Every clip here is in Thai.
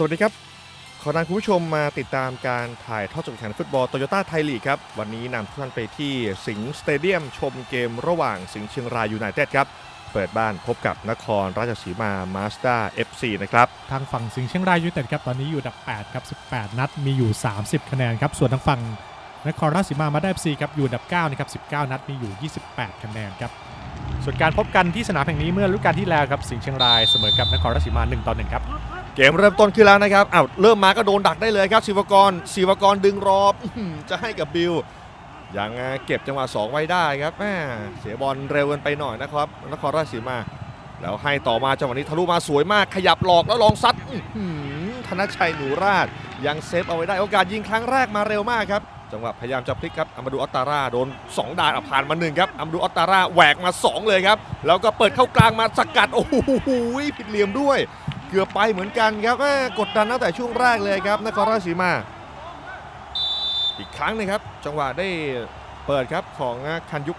สวัสดีครับ ขอนำคุณผู้ชมมาติดตามการถ่ายทอดสดแข่งฟุตบอลโตโยต้าไทยลีกครับ วันนี้นำทุกท่านไปที่สิงห์สเตเดียมชมเกมระหว่างสิงห์เชียงรายยูไนเต็ดครับ เปิดบ้านพบกับนครราชสีมามาสด้า FC นะครับ ทางฝั่งสิงห์เชียงรายยูไนเต็ดครับตอนนี้อยู่อันดับ8ครับ18 นัดมีอยู่ 30 คะแนนครับส่วนทางฝั่งนครราชสีมามาได้ FC ครับอยู่อันดับ9นะครับ19 นัดมีอยู่ 28 คะแนนครับส่วนการพบกันที่สนามแห่งนี้เมื่อฤดูกาลที่แล้วครับสิงห์เชียงรายเสมอกับนครราชสีมา1ต่อ1ครับ เกมเริ่มต้นขึ้นแล้วนะครับอ้าวเริ่มมาก็โดนดักได้เลยครับศิวกรศิวกรดึงรอบจะให้กับบิลยังเก็บจังหวะ2ไว้ได้ครับแม่เสียบอลเร็วเกินไปหน่อยนะครับ นครราชสีมา แล้วให้ต่อมาจังหวะนี้ทะลุมาสวยมาก ขยับหลอกแล้วลองซัดธนชัยหนูราชยังเซฟเอาไว้ได้โอกาสยิงครั้งแรกมาเร็วมากครับ จังหวะพยายามจะพลิกครับอามาดูออตตาร่าโดน 2 ดานผ่านมาหนึ่งครับอามาดูออตตาร่าแหวกมา 2 เลยครับ แล้วก็เปิดเข้ากลางมาสกัดโอ้โหผิดเหลี่ยมด้วย เกือบไปเหมือนกันครับแม่กดดันตั้งแต่ช่วงแรกเลยครับนครราชสีมา อีกครั้งนึงครับ จังหวะได้เปิดครับของคันยุก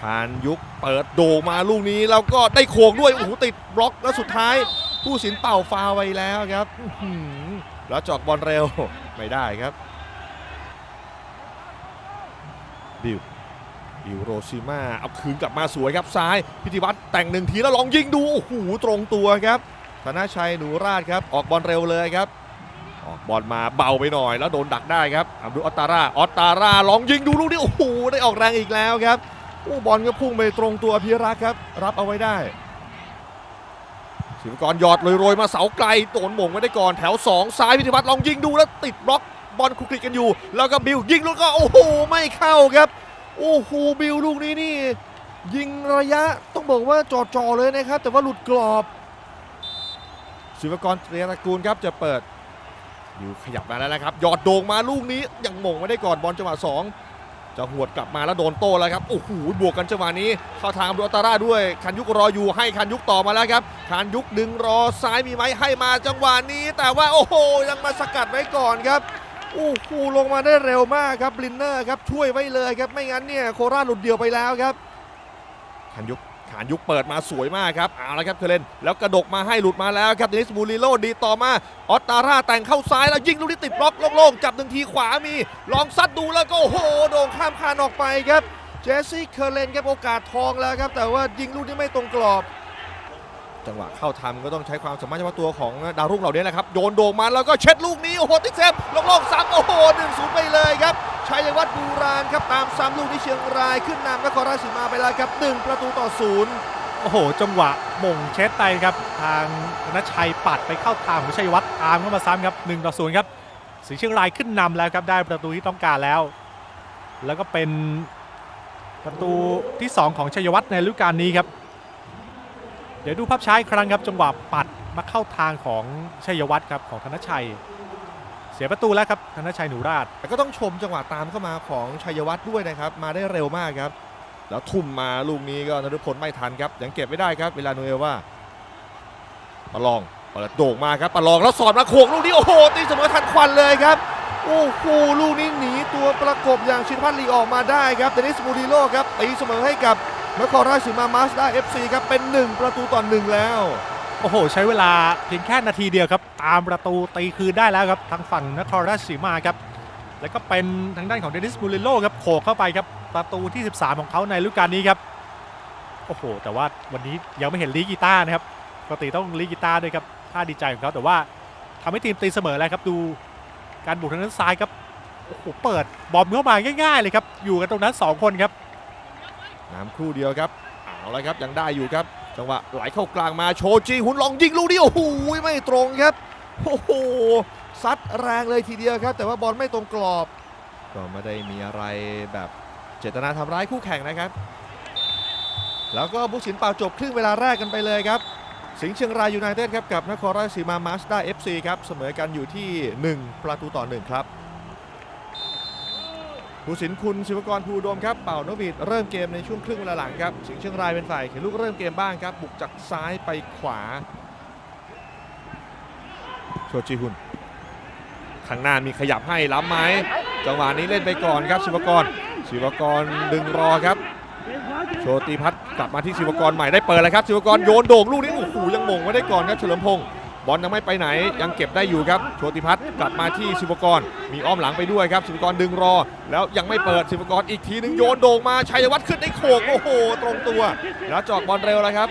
คันยุกเปิดโด่งมาลูกนี้แล้วก็ได้โขกด้วยโอ้โหติดบล็อกแล้วสุดท้าย ผู้สินเป่าฟาวไว้แล้วครับแล้วจอกบอลเร็วไม่ได้ครับ บิว บิโรซิมาเอาคืนกลับมาสวยครับซ้ายพิธีวัตรแต่งหนึ่งทีแล้วลองยิงดูโอ้โหตรงตัวครับธนชัยหนูราชครับออกบอลเร็วเลยครับ ออกบอลมาเบาไปหน่อยแล้วโดนดักได้ครับอับดุลออตตาร่าออตตาร่าลองยิงดูลูกนี้โอ้โหได้ออกแรงอีกแล้วครับโอ้บอลก็พุ่งไปตรงตัวพิรักษ์ครับ รับเอาไว้ได้ศิวกรหยอดโรยๆมาเสาไกลโดนหม่งไว้ได้ก่อนแถว 2 ซ้ายพิธีวัตรลองยิงดูแล้วติดบล็อกบอลคุกคลิกกันอยู่ แล้วก็บิวยิงลูกก็โอ้โหไม่เข้าครับ โอ้โหบิวลูกนี้นี่ ยิงระยะต้องบอกว่าจ่อๆเลยนะครับ แต่ว่าหลุดกรอบศิวกรเตรียตระกูลครับจะเปิดบิวขยับมาแล้วนะครับหยอดโด่งมาลูกนี้ยังหม่งไว้ได้ก่อนบอลจังหวะสองจะหวดกลับมาแล้วโดนโต้แล้วครับโอ้โหบวกกันจังหวะนี้ เข้าทางอับดุลอตตาร่าด้วยคันยุกรออยู่ให้คันยุกต่อมาแล้วครับคันยุกดึงรอซ้ายมีไหมให้มาจังหวะนี้ แต่ว่าโอ้โหยังมาสกัดไว้ก่อนครับ โอ้โหลงมาได้เร็วมากครับบลินเนอร์ครับช่วยไว้เลยครับไม่งั้นเนี่ยโคราชหลุดเดียวไปแล้วครับคันยุกขานยุกเปิดมาสวยมากครับเอาละครับเคเลนแล้วกระดกมาให้หลุดมาแล้วครับเดนิสบูริโลดีต่อมาออตตาร่าแต่งเข้าซ้ายแล้วยิงลูกนี้ติดบล็อกโล่งๆจับหนึ่งทีขวามี ลองซัดดูแล้วก็โอ้โหโด่งข้ามคานออกไปครับเจสซี่เคอร์เลนครับโอกาสทองแล้วครับแต่ว่ายิงลูกนี้ไม่ตรงกรอบ จังหวะเข้าทำก็ต้องใช้ความสามารถเฉพาะตัวของดาวรุ่งเหล่านี้แหละครับ โยนโด่งมาแล้วก็เช็ดลูกนี้ โอ้โห ติดเซฟลงโลกซ้ำโอ้โหหนึ่งศูนย์ไปเลยครับชัยวัฒน์บูรานครับตามซ้ำลูกที่เชียงรายขึ้นนำนครราชสีมาไปแล้วครับหนึ่งประตูต่อศูนย์โอ้โห จังหวะมงเช็ดไปครับ ทางธนชัยปัดไปเข้าทางของชัยวัฒน์ตามเข้ามาซ้ำครับ1ต่อ0ครับสิงเชียงรายขึ้นนำแล้วครับได้ประตูที่ต้องการแล้ว แล้วก็เป็นประตูที่ 2 ของชัยวัฒน์ในฤดูกาลนี้ครับ เดี๋ยวดูภาพช้าอีกครั้งครับจังหวะปัดมาเข้าทางของชัยวัฒน์ครับของธนชัย เสียประตูแล้วครับธนชัยหนูราช แต่ก็ต้องชมจังหวะตามเข้ามาของชัยวัฒน์ด้วยนะครับ มาได้เร็วมากครับ แล้วทุ่มมาลูกนี้ก็นฤพลไม่ทันครับยังเก็บไม่ได้ครับเวลาโนเอลว่าปะลองเปิดโด่งมาครับปะลองแล้วสอดมาโขกลูกนี้โอ้โหตีเสมอทันควันเลยครับโอ้โหลูกนี้หนีตัวประกบอย่างชินพัฒน์ลีออกมาได้ครับเดนิสมูริโลครับตีเสมอให้กับ นครราชสีมามาสด้าเอฟซีครับเป็น 1 ประตูต่อหนึ่งแล้ว โอ้โห ใช้เวลาเพียงแค่นาทีเดียวครับ ตามประตูตีคืนได้แล้วครับ ทางฝั่งนครราชสีมาครับ แล้วก็เป็นทางด้านของเดนิสมูริโลครับโขกเข้าไปครับ ประตูที่ 13 ของเขาในฤดูกาลนี้ครับ โอ้โห แต่ว่าวันนี้ยังไม่เห็นลีกีตานะครับปกติต้องลีกีตาด้วยครับท่าดีใจของเขาแต่ว่าทำให้ทีมตีเสมอแล้วครับดูการบุกทางด้านซ้ายครับโอ้โหเปิดบอมเข้ามาง่ายๆเลยครับอยู่กันตรงนั้น 2 คนครับ น้ำครู่เดียวครับเอาละครับยังได้อยู่ครับ จังหวะไหลเข้ากลางมาโชจีหุนลองยิงลูกนี้โอ้โหไม่ตรงครับโอ้โหซัดแรงเลยทีเดียวครับ แต่ว่าบอลไม่ตรงกรอบ ก็ไม่ได้มีอะไรแบบเจตนาทำร้ายคู่แข่งนะครับ แล้วก็บุกสินเป่าจบครึ่งเวลาแรกกันไปเลยครับ สิงห์เชียงรายยูไนเต็ดครับกับนครราชสีมามาสด้าเอฟซีครับเสมอกันอยู่ที่ 1 ประตูต่อ 1 ครับ ผู้สินคุณศิวกรภูดมครับเป่านกหวีดเริ่มเกมในช่วงครึ่งเวลาหลังครับสิงห์เชียงรายเป็นฝ่ายเขียนลูกเริ่มเกมบ้างครับ บุกจากซ้ายไปขวาโชจิฮุนข้างหน้ามีขยับให้ล้ำไหมจังหวะนี้เล่นไปก่อนครับศิวกรศิวกรดึงรอครับ โชติพัฒน์กลับมาที่ศิวกรใหม่ได้เปิดแล้วครับศิวกรโยนโด่งลูกนี้โอ้โหยังมงไว้ได้ก่อนครับเฉลิมพงศ์ บอลยังไม่ไปไหนยังเก็บได้อยู่ครับโชติพัฒน์กลับมาที่ศิวกร มีอ้อมหลังไปด้วยครับศิวกรดึงรอ แล้วยังไม่เปิดศิวกรอีกทีนึงโยนโด่งมาชัยวัฒน์ขึ้นได้โขกโอ้โห ตรงตัว แล้วจอดบอลเร็วแล้วครับ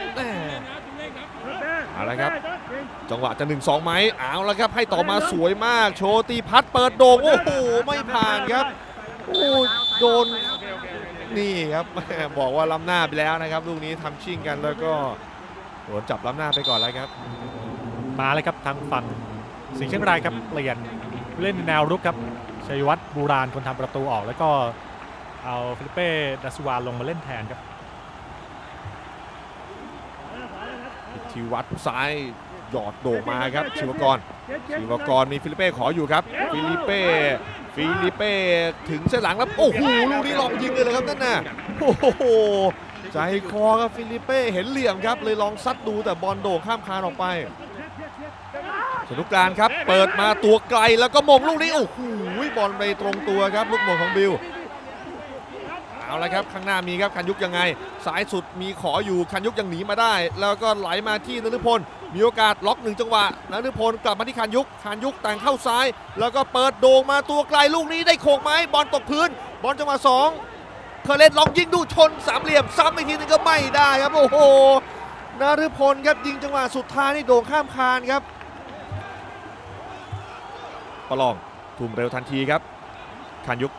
เอาละครับ จังหวะจะหนึ่งสองไหมเอาละครับ ให้ต่อมาสวยมาก โชติพัฒน์เปิดโด่งโอ้โหไม่ผ่านครับโอ้โดนนี่ครับบอกว่าล้ำหน้าไปแล้วนะครับลูกนี้ทำชิ่งกันแล้วก็โดนจับล้ำหน้าไปก่อนแล้วครับ มาเลยครับทางฝั่งสิงห์เชียงรายครับเปลี่ยนเล่นแนวรุกครับชัยวัฒน์บูราณคนทำประตูออกแล้วก็เอาฟิลิเป้ดัสวาลงมาเล่นแทนครับทีวัดซ้ายหยอดโด่งมาครับชิวกรชิวกรมีฟิลิเป้ขออยู่ครับ ฟิลิเป้ฟิลิเป้ถึงเส้นหลังแล้วโอ้โหลูกนี้ลองยิงเลยเลยครับนั่นน่ะโอ้โหใจคอครับฟิลิเป้เห็นเหลี่ยมครับเลยลองซัดดูแต่บอลโด่งข้ามคานออกไป สนุกการครับ เปิดมาตัวไกลแล้วก็มงลูกนี้ โอ้โหบอลไปตรงตัวครับ ลูกมงของบิวเอาละครับ ข้างหน้ามีครับคันยุกยังไง สายสุดมีขออยู่คันยุกยังหนีมาได้ แล้วก็ไหลมาที่นฤพลมีโอกาสล็อกหนึ่งจังหวะนฤพลกลับมาที่คันยุกคันยุกแต่งเข้าซ้าย แล้วก็เปิดโด่งมาตัวไกลลูกนี้ได้โขกไหมบอลตกพื้น บอลจังหวะสองเคอร์เลนลองยิงดูชนสามเหลี่ยมซ้ำอีกทีนึงก็ไม่ได้ครับโอ้โหนฤพลครับยิงจังหวะสุดท้ายนี่โด่งข้ามคานครับ ประลองทุ่มเร็วทันทีครับคันยุก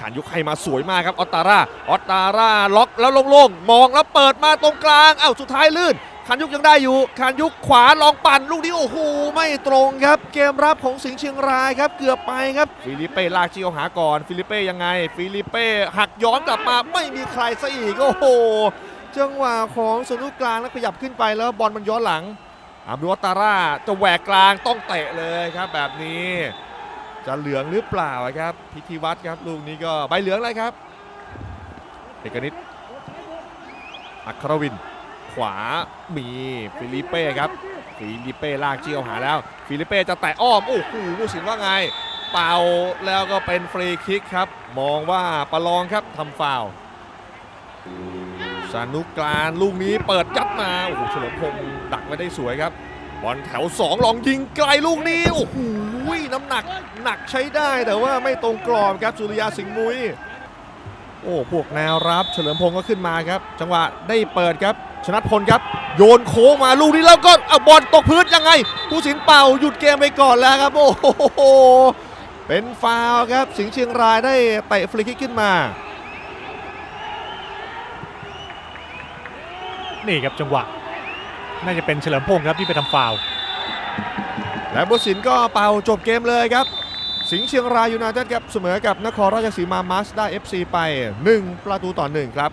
ขานยุกให้มาสวยมากครับออตตาร่าออตตาร่าล็อกแล้วโล่งๆมองแล้วเปิดมาตรงกลางเอ้าสุดท้ายลื่นขานยุกยังได้อยู่ขานยุกขวาลองปั่นลูกนี้โอ้โหไม่ตรงครับ เกมรับของสิงห์เชียงรายครับเกือบไปครับฟิลิปเป้ลากจีเอหาก่อนฟิลิปเป้ยังไง ฟิลิปเป้หักย้อนกลับมาไม่มีใครซะอีกโอ้โหจังหวะของสนุกกลางแล้วขยับขึ้นไปแล้วบอลมันย้อนหลัง อับดุลตตาร่าจะแหวกกลางต้องเตะเลยครับแบบนี้ จะเหลืองหรือเปล่าครับ พิธีวัตรครับลูกนี้ก็ใบเหลืองเลยครับเอกนิตอัครวิน ขวามีฟิลิเป้ครับฟิลิเป้ลากเจียวหาแล้ว ฟิลิเป้จะแตะอ้อม โอ้โหผู้สินว่าไง เป่าแล้วก็เป็นฟรีคิกครับ มองว่าประลองครับทำฟาว ล์สนุกกลานลูกนี้เปิดยัดมาโอ้โหเฉลิมพงศ์ดักไว้ได้สวยครับบอลแถว 2 ลองยิงไกลลูกนี้โอ้โหน้ำหนักหนักใช้ได้แต่ว่าไม่ตรงกรอบครับสุริยาสิงห์มุยโอ้พวกแนวรับเฉลิมพงศ์ก็ขึ้นมาครับ จังหวะได้เปิดครับ ชนะพลครับ โยนโค้งมาลูกนี้แล้วก็เอาบอลตกพื้นยังไง ผู้สินเป่าหยุดเกมไปก่อนแล้วครับ โอ้โหเป็นฟาวครับ สิงห์เชียงรายได้เตะฟรีคิกขึ้นมา นี่ครับจังหวะ น่าจะเป็นเฉลิมพงศ์ครับที่ไปทำฟาวและบุษินก็เป่าจบเกมเลยครับ สิงห์เชียงรายยูไนเต็ดครับเสมอกับนครราชสีมามาสด้า FC ไป 1 ประตูต่อ 1 ครับ